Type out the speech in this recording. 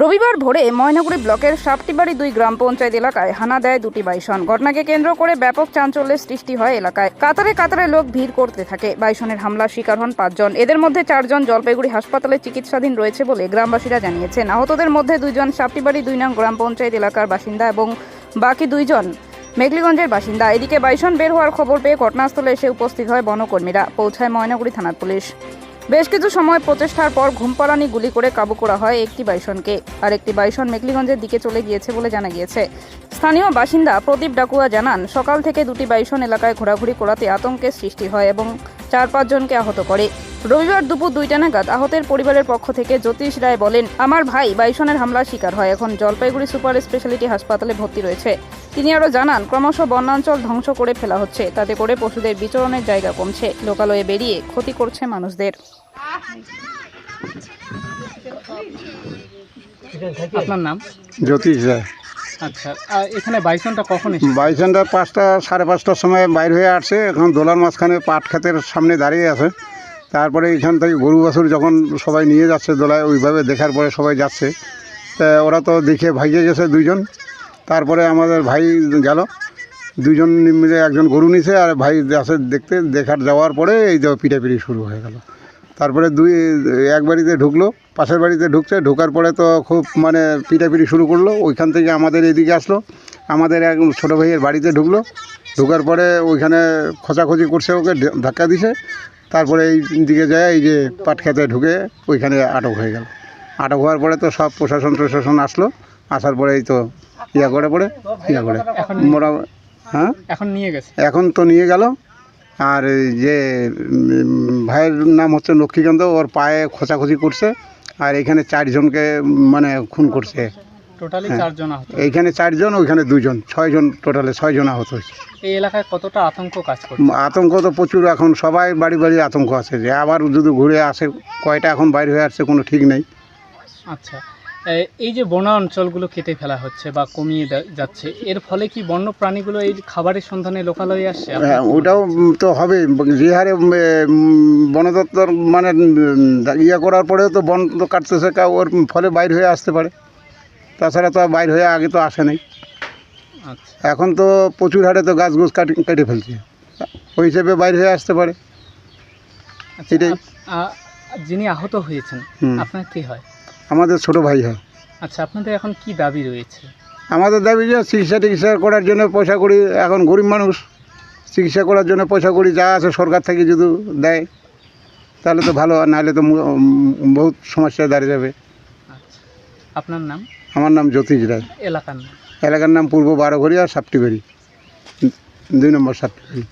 রবিবার ভোরে ময়নাগুড়ি ব্লকের সাপটিবাড়ি দুই গ্রাম পঞ্চায়েত এলাকায় হানা দেয় দুটি বাইসন। ঘটনাকে কেন্দ্র করে ব্যাপক চাঞ্চল্যের সৃষ্টি হয় এলাকায়। কাতারে কাতারে লোক ভিড় করতে থাকে। বাইসনের হামলার শিকার হন পাঁচজন। এদের মধ্যে চারজন জলপাইগুড়ি হাসপাতালে চিকিৎসাধীন রয়েছে বলে গ্রামবাসীরা জানিয়েছেন। আহতদের মধ্যে দুইজন সাপটিবাড়ি দুই নং গ্রাম পঞ্চায়েত এলাকার বাসিন্দা এবং বাকি দুইজন মেঘলিগঞ্জের বাসিন্দা। এদিকে বাইসন বের হওয়ার খবর পেয়ে ঘটনাস্থলে এসে উপস্থিত হয় বনকর্মীরা। পৌঁছায় ময়নাগুড়ি থানার পুলিশ। বেশ কিছু সময় প্রচেষ্টার পর ঘুমপাড়ানি গুলি করে কাবু করা হয় একটি বাইসনকে। আর একটি বাইসন মেঘলিগঞ্জের দিকে চলে গিয়েছে বলে জানা গিয়েছে। স্থানীয় বাসিন্দা প্রদীপ ডাকুয়া জানান, সকাল থেকে দুটি বাইসন এলাকায় ঘোরাঘুরি করাতে আতঙ্কের সৃষ্টি হয় এবং চার পাঁচজনকে আহত করে। রবিবার দুপুর দুইটা নাগাদ আহতের পরিবারের পক্ষ থেকে জ্যোতিষ রায় বলেন আমার ভাই বাইসনের হামলার শিকার হয়। এখন জলপাইগুড়ি সুপার স্পেশালিটি হাসপাতালে ভর্তি রয়েছে। তিনি আরও জানান ক্রমশ বনাঞ্চল ধ্বংস করে ফেলা হচ্ছে। তাতে করে পশুদের বিচরণের জায়গা কমছে। লোকালয়ে বেরিয়ে ক্ষতি করছে মানুষদের। আপনার নাম? জ্যোতিষ রায়। আচ্ছা এখানে বাইসনটা কখন এসেছে? পাঁচটা, সাড়ে পাঁচটার সময় বাইর হয়ে আসছে, এখন দোলার মাঝখানে পাট ক্ষেতের সামনে দাঁড়িয়ে আছে। তারপরে এখান থেকে গরু, বাছুর যখন সবাই নিয়ে যাচ্ছে দোলায়, ওইভাবে দেখার পরে সবাই যাচ্ছে। তা ওরা তো দেখে ভাইয়ে গেছে দুইজন। তারপরে আমাদের ভাই গেল। দুজন মিলে একজন গরু নিছে, আর ভাই আছে দেখতে, দেখার, যাওয়ার পরে এই তো পিটাপিটি শুরু হয়ে গেল। তারপরে দুই এক বাড়িতে ঢুকলো পাশের বাড়িতে ঢুকছে ঢোকার পরে তো খুব মানে পিটাপিটি শুরু করল ওইখান থেকে আমাদের এদিকে আসলো আমাদের এক ছোটো ভাইয়ের বাড়িতে ঢুকলো ঢোকার পরে ওইখানে খোঁচাখুচি করছে ওকে ধাক্কা দিছে তারপরে এই দিকে যায় এই যে পাট খেতে ঢুকে ওইখানে আটক হয়ে গেল। আটক হওয়ার পরে তো সব প্রশাসন প্রশাসন আসলো আসার পরে এই তো ইয়া করে পরে ইয়া করে। মোরা হ্যাঁ? এখন নিয়ে গেছে? এখন তো নিয়ে গেল আর যে ভাইয়ের নাম হচ্ছে লক্ষ্মীকান্ত ওর পায়ে খোঁচাখুচি করছে আর এখানে চারজনকে মানে খুন করছে। টোটালি হ্যাঁ। চারজন আহত। এইখানে চারজন ওইখানে দুজন ছয়জন টোটালে ছয়জন আহত হয়েছে। এই এলাকায় কতটা আতঙ্ক কাজ করছে? উম, আতঙ্ক তো প্রচুর এখন সবাই বাড়ি বাড়ি আতঙ্ক আছে যে আবার যদি ঘুরে আসে কয়টা এখন বাইরে হয়ে আসছে কোনো ঠিক নেই। আচ্ছা। এই যে বনা অঞ্চলগুলো কেটে ফেলা হচ্ছে বা কমিয়ে যাচ্ছে এর ফলে কি বন্য প্রাণীগুলো এই খাবারের সন্ধানে লোকালয়ে আসছে? হ্যাঁ ওটাও তো হবে। যে হারে বন দপ্তর মানে ইয়ে করার পরেও তো বন তো কাটতেছে ওর ফলে বাইর হয়ে আসতে পারে। তাছাড়া তো আর বাইর হয়ে আগে তো আসে নাই। আচ্ছা। এখন তো প্রচুর হারে তো গাছ গোছ কাটি কেটে ফেলছে। ওই হিসেবে বাইর হয়ে আসতে পারে। আচ্ছা, এটাই। যিনি আহত হয়েছেন আপনার কি হয়? আমাদের ছোট ভাই হয়। আচ্ছা আপনাদের এখন কি দাবি রয়েছে? আমাদের দাবি যে চিকিৎসা টিকিৎসা করার জন্য পয়সা করি এখন গরিব মানুষ চিকিৎসা করার জন্য পয়সা করি যা আছে সরকার থেকে যদি দেয় তাহলে তো ভালো আর নাহলে তো বহুত সমস্যায় দাঁড়িয়ে যাবে। আচ্ছা আপনার নাম? আমার নাম জ্যোতিষ রায়। এলাকার নাম? এলাকার নাম পূর্ব বারোঘরিয়া সাপটিবাড়ি। দুই নম্বর সাপটিবাড়ি।